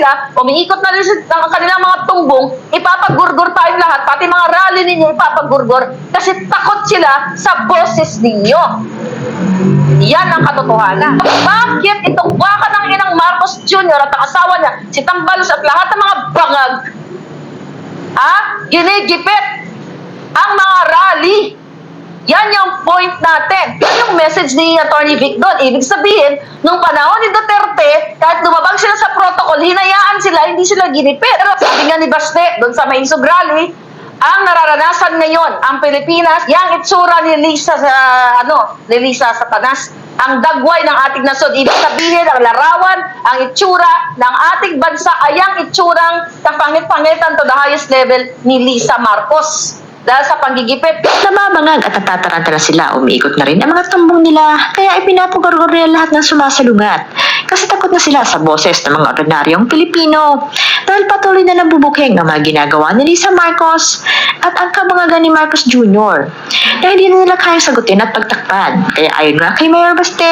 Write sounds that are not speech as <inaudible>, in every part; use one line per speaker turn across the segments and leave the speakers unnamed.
sila, umiikot na rin si- ng kanilang mga tumbong, ipapagurgur tayong lahat, pati mga rally ninyo ipapagurgur, kasi takot sila sa boses ninyo. Yan ang katotohanan. Bakit itong baka ng inang Marcos Jr. at ang asawa niya, si Tambalos at lahat ng mga bangag, ha? Ginigipit ang mga rally. Yan yung point natin. Yan yung message ni Attorney Vic doon. Ibig sabihin, nung panahon ni Duterte, kahit lumabang sila sa protocol, hinayaan sila, hindi sila ginipit. Pero sabi nga ni Baste, doon sa Maisog Rally, ang nararanasan ngayon, ang Pilipinas, yung itsura ni Lisa sa, ano, ni Lisa sa Tanas, ang dagway ng ating nasod. Ibig sabihin, ang larawan, ang itsura ng ating bansa ay ang itsurang kapangit-pangitan to the highest level ni Lisa Marcos. Dahil sa panggigipit,
Namamangag at natataranta na sila, umiikot na rin ang mga tumbong nila, kaya ipinapagorgor nila lahat ng sumasalungat. Kasi takot na sila sa boses ng mga ordinaryong Pilipino. Dahil patuloy na nabubuking ang mga ginagawa ni Lisa Marcos at ang kabangagan ni Marcos Jr. na hindi na nila kaya sagutin at pagtakpan. Kaya ayon nga kay Mayor Baste,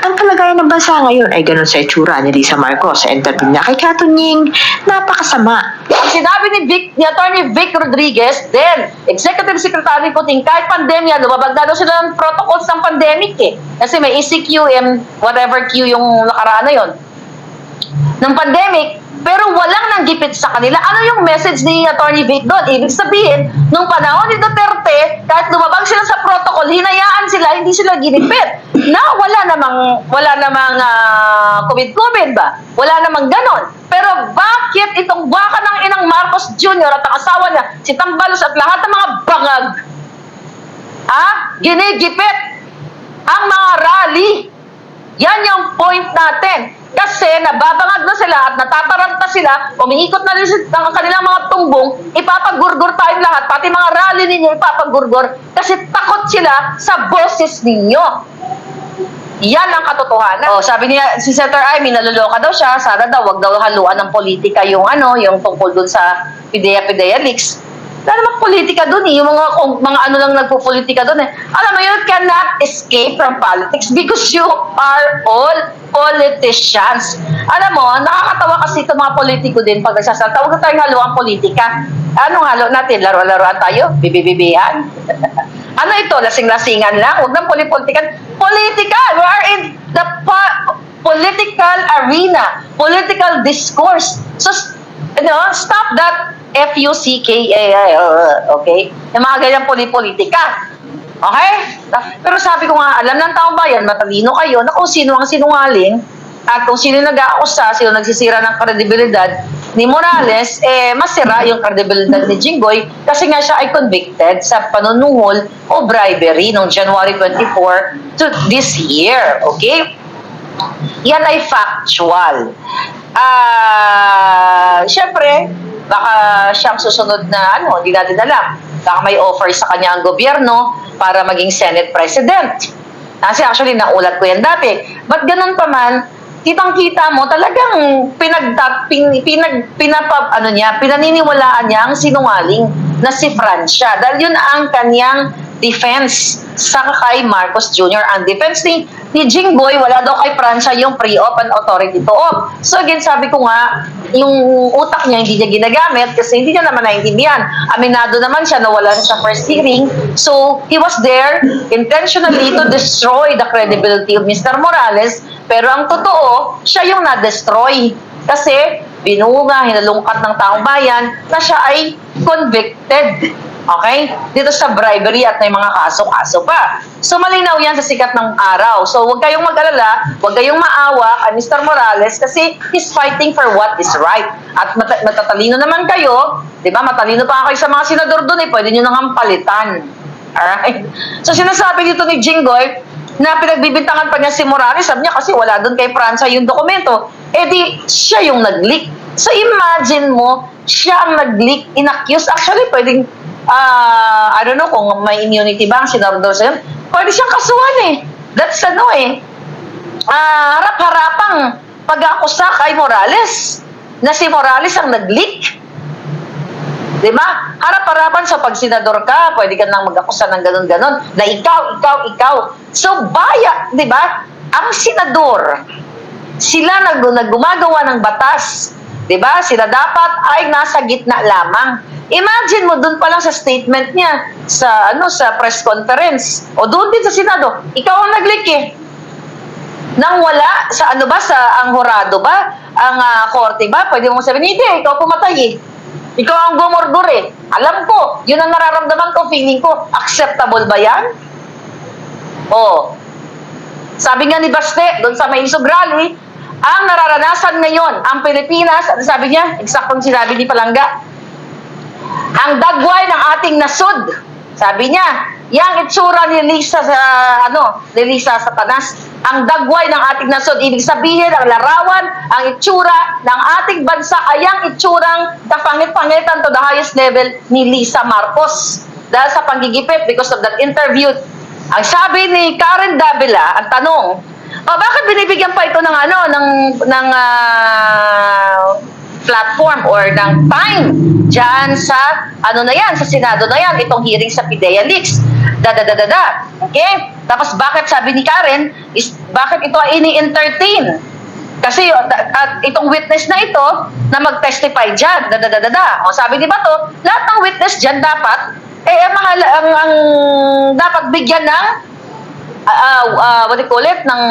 ang kalagayan ng bansa ngayon ay ganun sa itsura ni Lisa Marcos sa interview niya kay Katunying, napakasama.
ang sinabi ni Vic, ni Attorney Vic Rodriguez, then, Executive Secretary Kuting, kahit pandemya, lumabag na daw sila ng protocols ng pandemic eh. Kasi may ECQ and whatever Q yung nakaraan na yun. Ng pandemic, pero walang nanggipit sa kanila. Ano yung message ni Attorney Vic doon? Ibig sabihin, nung panahon ni Duterte, kahit lumabag sila sa protocol, hinayaan sila, hindi sila ginipit. Na wala namang, wala namang ah, COVID-COVID ba? Wala namang ganon. Pero bakit itong baka ng inang Marcos Jr. at ang asawa niya, si Tambalos at lahat ng mga bangag, ah, ginigipit ang mga rally yan yung point natin. Kasi nababangag na sila at natataranta sila, umiikot na rin ang kanilang mga tumbong, ipapagurgur tayong lahat, pati mga rally ninyo ipapagurgur, kasi takot sila sa boses ninyo. Yan ang katotohanan. Oh, sabi niya, si Senator Amy, naloloka daw siya, sana daw, wag daw haluan ng politika yung ano, yung tungkol dun sa Pidea-Pidea Leaks. Wala namang politika dun eh. Yung mga, kung, mga ano lang nagpo-politika dun eh. Alam mo, you cannot escape from politics because you are all politicians. Alam mo, nakakatawa kasi itong mga politiko din pag nagsasalta. Huwag na tayong haluan politika. Anong halo natin? Laro-laruan tayo? Bibibibihan? <laughs> ano ito? Lasing-lasingan lang? Huwag na politikan. Political! We are in the po- political arena. Political discourse. So, ano, stop that F-U-C-K-A-I, uh, okay? Yung mga ganyang politika. Okay? Pero sabi ko nga, alam ng taong bayan, matalino kayo na kung sino ang sinungaling at kung sino nag-aakusa, sino nagsisira ng kredibilidad ni Morales, eh, masira yung kredibilidad ni Jinggoy kasi nga siya ay convicted sa panunuhol o bribery noong January 24 to this year. Okay? Yan ay factual. Ah, syempre, baka siyang susunod na ano, hindi natin alam. Baka may offer sa kanya ang gobyerno para maging Senate President. Kasi actually, naulat ko yan dati. But ganun pa man, kitang-kita mo, talagang pinag, pin, pinag, pinapa, ano niya, pinaniniwalaan niya ang sinungaling na si Francia. Dahil yun ang kanyang defense sa kay Marcos Jr. Ang defense ni, ni Jinggoy, wala daw kay Francia yung pre-op and authority to op. So again, sabi ko nga, yung utak niya hindi niya ginagamit kasi hindi niya naman naintindihan. Aminado naman siya na wala sa first hearing. So, he was there intentionally to destroy the credibility of Mr. Morales. Pero ang totoo, siya yung na-destroy. Kasi binunga, hinalungkat ng taong bayan na siya ay convicted. Okay? Dito sa bribery at may mga kaso-kaso pa. So, malinaw yan sa sikat ng araw. So, huwag kayong mag-alala, huwag kayong maawa kay Mr. Morales kasi he's fighting for what is right. At mat- matatalino naman kayo, di ba? Matalino pa kayo sa mga senador doon eh, pwede nyo nang palitan. Alright? So, sinasabi dito ni Jinggoy, na pinagbibintangan pa niya si Morales, sabi niya kasi wala doon kay Francia yung dokumento. Di, siya yung nag-leak. So imagine mo, siya ang nag-leak, inaccuse. Actually, pwedeng, ah, I don't know kung may immunity ba ang sinordor sa yun. Pwede siyang kasuhan eh. That's ano eh. Ah, harap-harapang pag-akusa kay Morales na si Morales ang nag-leak. Di ba? Harap-harapan sa pag senador ka, pwede ka nang mag-akusa ng ganun-ganon, na ikaw, ikaw, ikaw. So, baya, di ba? Ang senador, sila nag, nag gumagawa ng batas 'di ba? Sila dapat ay nasa gitna lamang. Imagine mo doon pa lang sa statement niya sa ano sa press conference o doon din sa Senado, ikaw ang nag-leak eh. Nang wala sa ano ba sa ang horado ba, ang ah, korte ba, pwede mong sabihin, hindi, ikaw pumatay eh. Ikaw ang gumordor eh. Alam ko, yun ang nararamdaman ko, feeling ko, acceptable ba yan? Oh. Sabi nga ni Baste, doon sa Maisog Rally, ang nararanasan ngayon, ang Pilipinas, ano sabi niya, eksaktong sinabi ni Palangga, ang dagway ng ating nasud. Sabi niya, yang itsura ni Lisa sa ano, ni Lisa sa Tanas, ang dagway ng ating nasud. Ibig sabihin, ang larawan, ang itsura ng ating bansa ay ang itsurang kapangit-pangitan to the highest level ni Lisa Marcos. Dahil sa panggigipit because of that interview. Ang sabi ni Karen Davila, ang tanong, oh, bakit binibigyan pa ito ng ano, ng, ng ah, platform or ng time dyan sa ano na yan, sa Senado na yan, itong hearing sa PIDEA Leaks. Da, da, da, da, da. Okay? Tapos bakit sabi ni Karen, is bakit ito ay ini-entertain? Kasi uh, at itong witness na ito na mag-testify dyan, da, da, da, da, da. O sabi ni Bato, lahat ng witness dyan dapat, eh, ang, mga, ang, ang dapat bigyan ng uh, uh, what do you call it, ng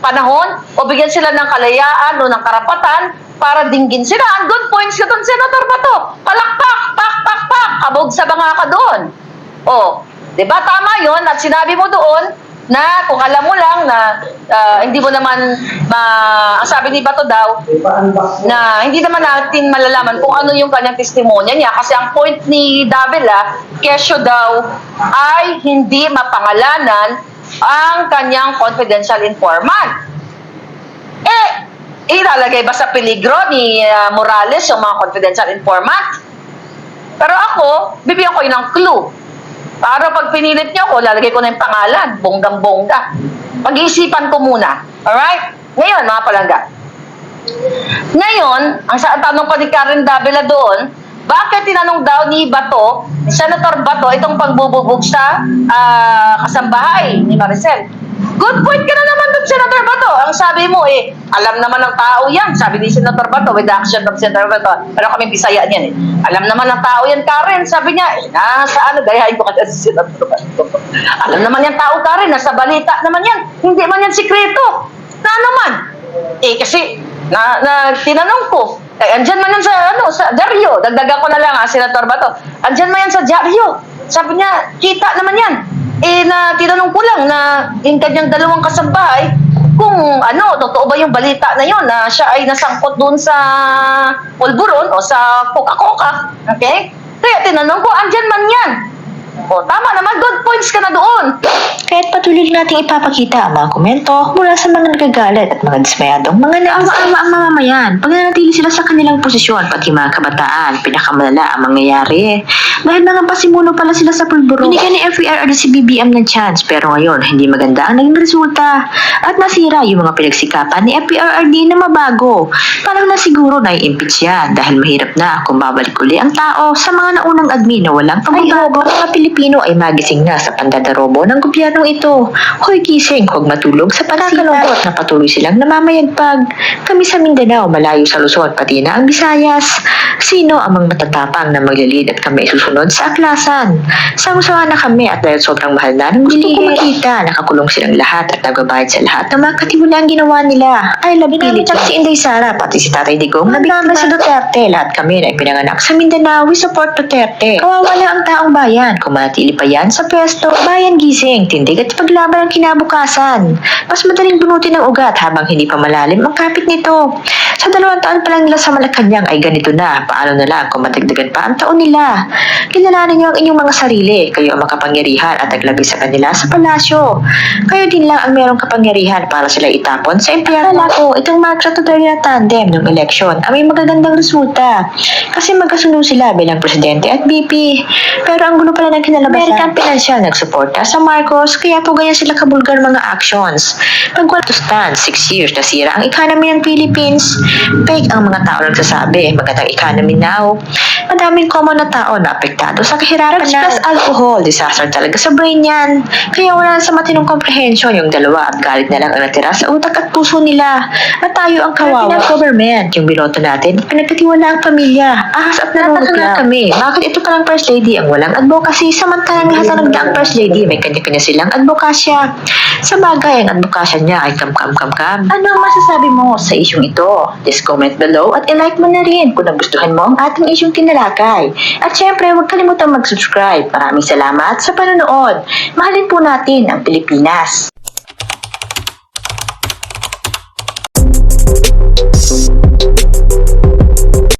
panahon o bigyan sila ng kalayaan o ng karapatan para dinggin sila. Good points ka doon, Senator Bato. Palakpak, pak, pak, pak, kabog sa banga ka doon. O, di ba tama yon At sinabi mo doon na kung alam mo lang na ah, hindi mo naman ma... Ang sabi ni Bato daw, na hindi naman natin malalaman kung ano yung kanyang testimonya niya kasi ang point ni Davila, kesyo daw ay hindi mapangalanan ang kanyang confidential informant. Eh, ilalagay ba sa peligro ni ah, Morales yung mga confidential informant? Pero ako, bibigyan ko yun ng clue. Para pag pinilit niyo ako, lalagay ko na yung pangalan, bonggang-bongga. Pag-iisipan ko muna. Alright? Ngayon, mga palangga, ngayon, ang sa tanong pa ni Karen Davila doon, bakit tinanong daw ni Bato, Senator Bato, itong pagbububog sa ah, kasambahay ni Maricel? Good point ka na naman doon, Senator Bato. Ang sabi mo eh, alam naman ng tao yan. Sabi ni Senator Bato, with the action of Senator Bato. Pero kami bisaya niyan eh. Alam naman ng tao yan, Karen. Sabi niya, eh, nasa ano, gayahin ko kasi <laughs> si Senator Bato. alam naman yan tao, Karen. Nasa balita naman yan. Hindi man yan sikreto. Na naman. Eh, kasi, na, na tinanong ko, eh, andyan man yan sa, ano, sa dyaryo. Dagdagan ko na lang, ah, Senator Bato. Andyan man yan sa dyaryo. Sabi niya, kita naman yan. Eh, na tinanong ko lang na yung kanyang dalawang kasambahay, kung ano, totoo ba yung balita na yon na siya ay nasangkot doon sa pulburon o sa Coca-Cola. Okay? Kaya tinanong ko, andyan man yan. O, tama naman, good points ka na doon.
Kaya't patuloy nating ipapakita ang mga komento mula sa mga nagagalit at mga dismayadong mga naawa-awa ang mamamayan pag nanatili sila sa kanilang posisyon pati mga kabataan, pinakamalala ang mangyayari. Dahil mga pasimuno pala sila sa pulburo. Binigyan ni FER at si BBM ng chance pero ngayon hindi maganda ang naging resulta at nasira yung mga pinagsikapan ni FPRRD na mabago. Parang na siguro na impeach yan dahil mahirap na kung babalik uli ang tao sa mga naunang admin na walang pagbabago. Ang mga Pilipino ay magising na sa pandadarobo ng gobyernong ito. Hoy gising, huwag matulog sa pagkakalungkot na patuloy silang namamayagpag. Kami sa Mindanao, malayo sa Luzon, pati na ang Visayas. Sino ang mga matatapang na maglilid at kami susunod sa aklasan? Sangusawa na kami at dahil sobrang mahal na ng gusto ko makita, nakakulong silang lahat at nagbabayad sa lahat ng mga katimulang ginawa nila. I love Philippines. si Inday Sara, pati si Tatay Digong, nabiktima si Duterte. Lahat kami na ipinanganak sa Mindanao, we support Duterte. Kawawa na ang taong bayan. Kung manatili pa yan sa pwesto, bayan gising, tindig at paglaban ang kinabukasan. Mas madaling bunutin ng ugat habang hindi pa malalim ang kapit nito. Sa dalawang taon pa lang nila sa Malacanang ay ganito na. Paano na lang kung matagdagan pa ang taon nila? Kilalanin niyo ang inyong mga sarili. Kayo ang makapangyarihan at naglagay sa kanila sa palasyo. Kayo din lang ang merong kapangyarihan para sila itapon sa impyerno. Akala ko, itong at Duterte na tandem ng eleksyon ay may magagandang resulta. Kasi magkasundo sila bilang presidente at VP. Pero ang gulo pala ng kinalabasan. American Financial nagsuporta sa Marcos kaya po ganyan sila kabulgar mga actions. Pag wala to stand, 6 years nasira ang economy ng Philippines. Fake ang mga tao nagsasabi, magandang economy now. Madaming common na tao na apektado sa kahirapan na. Plus alcohol, disaster talaga sa brain yan. Kaya wala sa matinong comprehension yung dalawa at galit na lang ang natira sa utak at puso nila. At tayo ang kawawa. At government, yung binoto natin, pinagkatiwala ang pamilya. Ahas at nanunod lang kami. Bakit ito palang first lady ang walang advocacy samantalang lahat ng nagdaang first lady may kanya-kanya silang advokasya. Sa bagay, ang advokasya niya ay kam-kam-kam-kam. Ano ang masasabi mo sa isyong ito? Just comment below at i-like mo na rin kung nagustuhan mo ang ating isyong tinalakay. At syempre, huwag kalimutang mag-subscribe. Maraming salamat sa panonood. Mahalin po natin ang Pilipinas.